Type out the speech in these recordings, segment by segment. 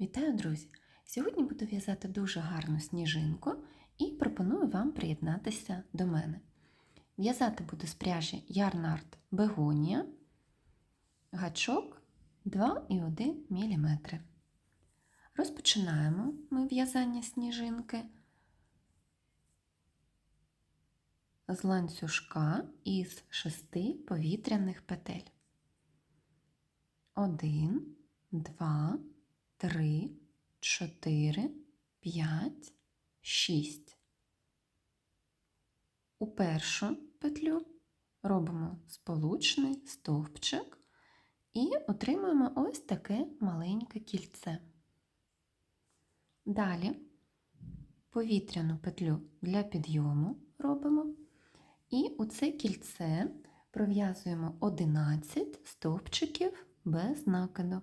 Вітаю, друзі! Сьогодні буду в'язати дуже гарну сніжинку і пропоную вам приєднатися до мене. В'язати буду з пряжі Ярнард Бегонія, гачок 2,1 мм. Розпочинаємо ми в'язання сніжинки з ланцюжка із шести повітряних петель. Один, два, три, чотири, п'ять, шість. У першу петлю робимо сполучний стовпчик і отримуємо ось таке маленьке кільце. Далі повітряну петлю для підйому робимо, і у це кільце пров'язуємо 11 стовпчиків без накиду.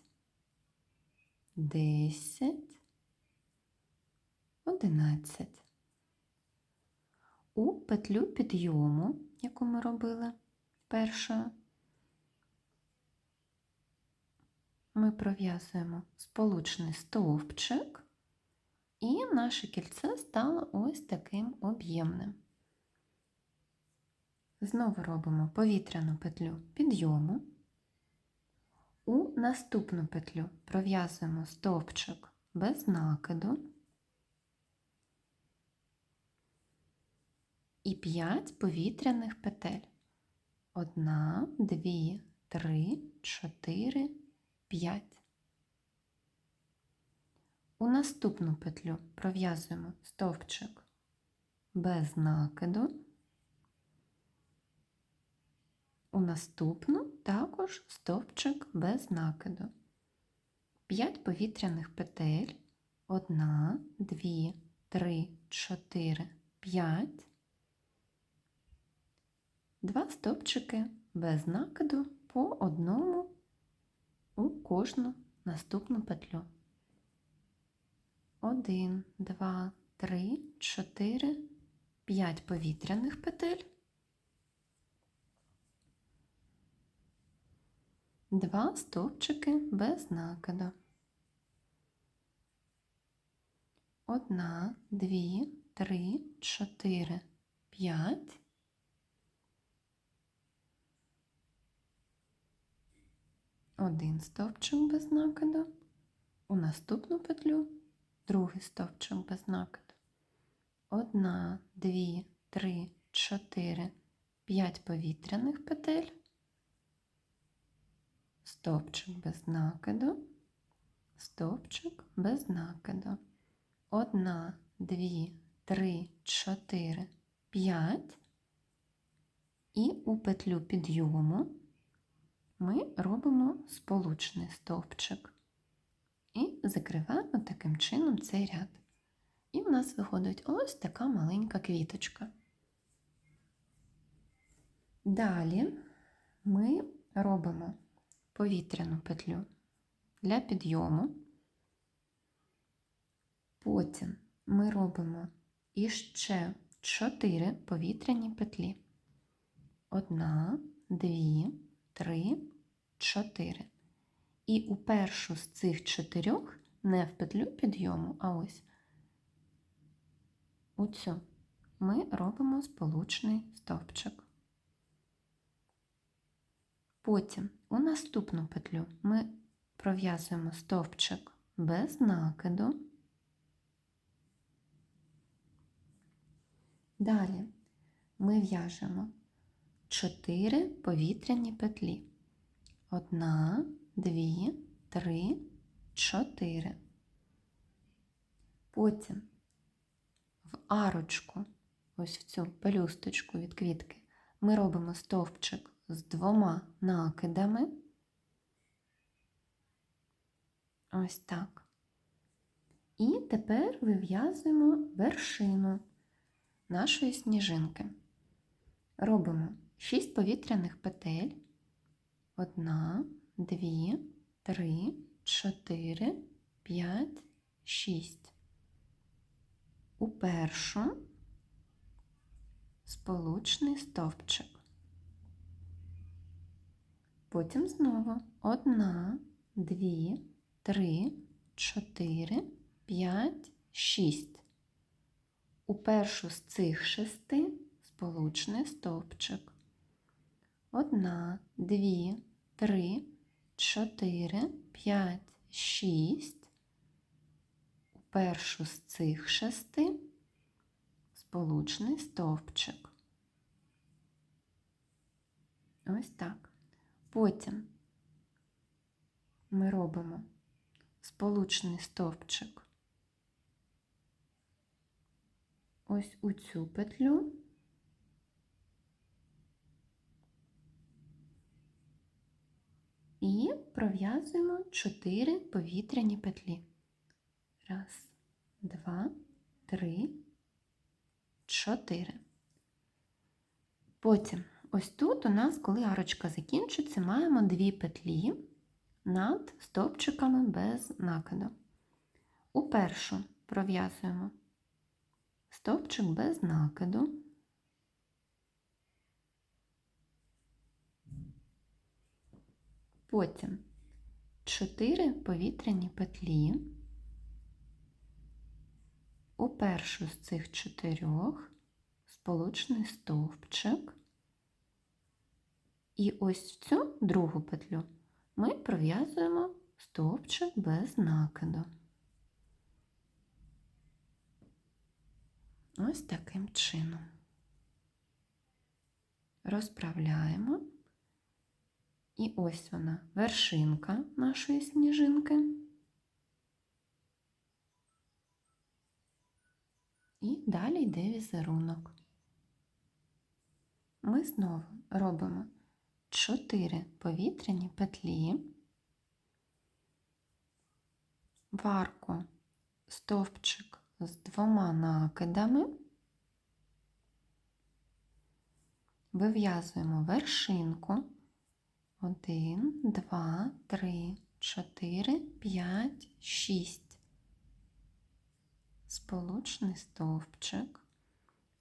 десять, одинадцять. У петлю підйому, яку ми робили першою, ми пров'язуємо сполучний стовпчик, і наше кільце стало ось таким об'ємним. Знову робимо повітряну петлю підйому. У наступну петлю пров'язуємо стовпчик без накиду і 5 повітряних петель. Одна, дві, три, чотири, п'ять. У наступну петлю пров'язуємо стовпчик без накиду. У наступну також стовпчик без накиду. 5 повітряних петель. 1, 2, 3, 4, 5. Два стовпчики без накиду по одному у кожну наступну петлю. 1, 2, 3, 4, 5 повітряних петель. Два стовпчики без накиду. Одна, дві, три, чотири, п'ять. Один стовпчик без накиду. У наступну петлю другий стовпчик без накиду. Одна, дві, три, чотири, п'ять повітряних петель стовпчик без накиду, стовпчик без накиду. Одна, дві, три, чотири, п'ять. І у петлю підйому ми робимо сполучний стовпчик і закриваємо таким чином цей ряд. І в нас виходить ось така маленька квіточка. Далі ми робимо повітряну петлю для підйому. Потім ми робимо іще 4 повітряні петлі. Одна, дві, три, чотири. І у першу з цих чотирьох не в петлю підйому, а ось у цю ми робимо сполучний стовпчик. Потім у наступну петлю ми пров'язуємо стовпчик без накиду. Далі ми в'яжемо 4 повітряні петлі. Одна, дві, три, чотири. Потім в арочку, ось в цю пелюсточку від квітки, ми робимо стовпчик з двома накидами. Ось так. І тепер вив'язуємо вершину нашої сніжинки. Робимо 6 повітряних петель. Одна, дві, три, чотири, п'ять, шість. У першу сполучний стовпчик. Потім знову одна, дві, три, чотири, п'ять, шість. У першу з цих шести сполучний стовпчик. Одна, дві, три, чотири, п'ять, шість. У першу з цих шести сполучний стовпчик. Ось так. Потім ми робимо сполучний стовпчик ось у цю петлю. І пров'язуємо 4 повітряні петлі. Раз, два, три, чотири. Потім, ось тут у нас, коли арочка закінчиться, маємо дві петлі над стовпчиками без накиду. У першу пров'язуємо стовпчик без накиду. Потім 4 повітряні петлі. У першу з цих чотирьох сполучний стовпчик. І ось в цю другу петлю ми пров'язуємо стовпчик без накиду. Ось таким чином. Розправляємо. І ось вона вершинка нашої сніжинки. І далі йде візерунок. Ми знову робимо 4 повітряні петлі, в арку стовпчик з двома накидами, вив'язуємо вершинку. Один, два, три, чотири, п'ять, шість. Сполучний стовпчик.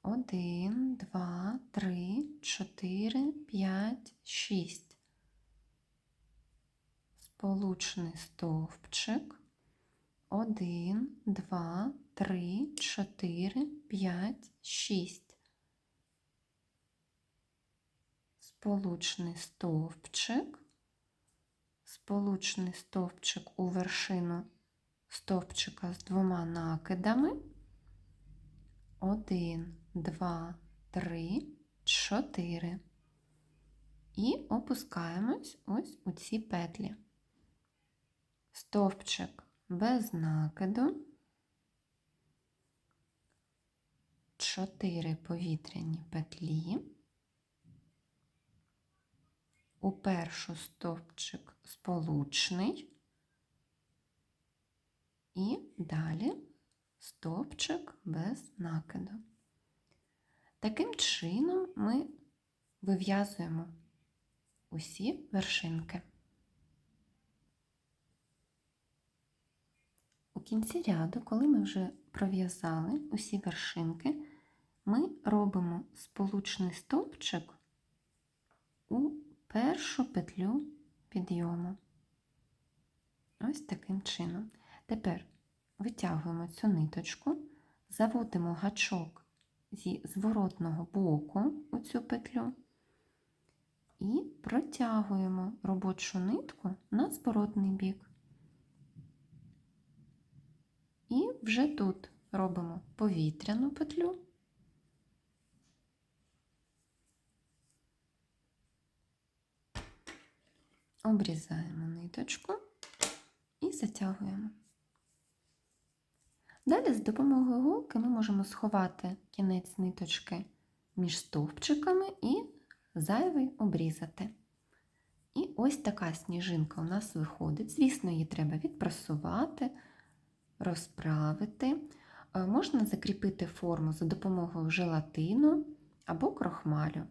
Один, два, три, чотири, п'ять, шість. Сполучний стовпчик. Один, два, три, чотири, п'ять, шість. сполучний стовпчик, сполучний стовпчик у вершину стовпчика з двома накидами. Один, два, три, чотири. І опускаємось ось у ці петлі. Стовпчик без накиду, чотири повітряні петлі у першу стовпчик сполучний і далі стовпчик без накиду. Таким чином ми вив'язуємо усі вершинки. У кінці ряду, коли ми вже пров'язали усі вершинки, ми робимо сполучний стовпчик у першу петлю підйому. Ось таким чином. Тепер витягуємо цю ниточку, заводимо гачок зі зворотного боку у цю петлю і протягуємо робочу нитку на зворотний бік. І вже тут робимо повітряну петлю. обрізаємо ниточку і затягуємо. Далі з допомогою голки ми можемо сховати кінець ниточки між стовпчиками і зайвий обрізати. І І ось така сніжинка у нас виходить. Звісно, її треба відпрасувати, розправити. Е, Можна закріпити форму за допомогою желатину або крохмалю.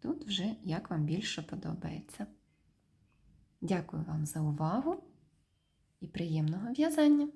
Тут вже як вам більше подобається. Дякую вам за увагу і приємного в'язання!